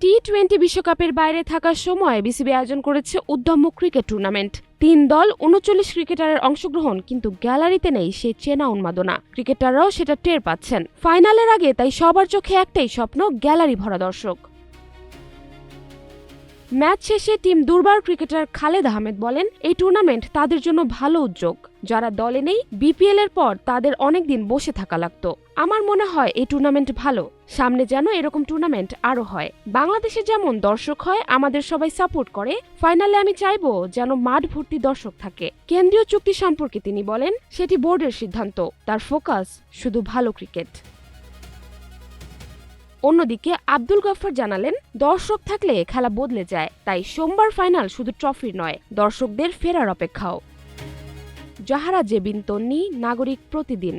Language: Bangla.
টি টোয়েন্টি বিশ্বকাপের বাইরে থাকার সময় বিসিবি আয়োজন করেছে উদ্যম্য ক্রিকেট টুর্নামেন্ট। তিন দল উনচল্লিশ ক্রিকেটারের অংশগ্রহণ, কিন্তু গ্যালারিতে নেই সেই চেনা উন্মাদনা। ক্রিকেটাররাও সেটা টের পাচ্ছেন। ফাইনালের আগে তাই সবার চোখে একটাই স্বপ্ন, গ্যালারি ভরা দর্শক। ম্যাচ শেষে টিম দুর্বার ক্রিকেটার খালেদ আহমেদ বলেন, এই টুর্নামেন্ট তাদের জন্য ভালো উদ্যোগ। যারা দলে নেই বিপিএল এর পর তাদের অনেকদিন বসে থাকা লাগতো। আমার মনে হয় এই টুর্নামেন্ট ভালো। সামনে যেন এরকম টুর্নামেন্ট আরও হয়। বাংলাদেশে যেমন দর্শক হয়, আমাদের সবাই সাপোর্ট করে। ফাইনালে আমি চাইব যেন মাঠ ভর্তি দর্শক থাকে। কেন্দ্রীয় চুক্তি সম্পর্কে তিনি বলেন, সেটি বোর্ডের সিদ্ধান্ত। তার ফোকাস শুধু ভালো ক্রিকেট। অন্যদিকে আব্দুল গফর জানালেন, দর্শক থাকলে খেলা বদলে যায়, তাই সোমবার ফাইনাল শুধু ট্রফির নয়, দর্শকদের ফেরার অপেক্ষাও। জাহারা জেবিন তন্নি, নাগরিক প্রতিদিন।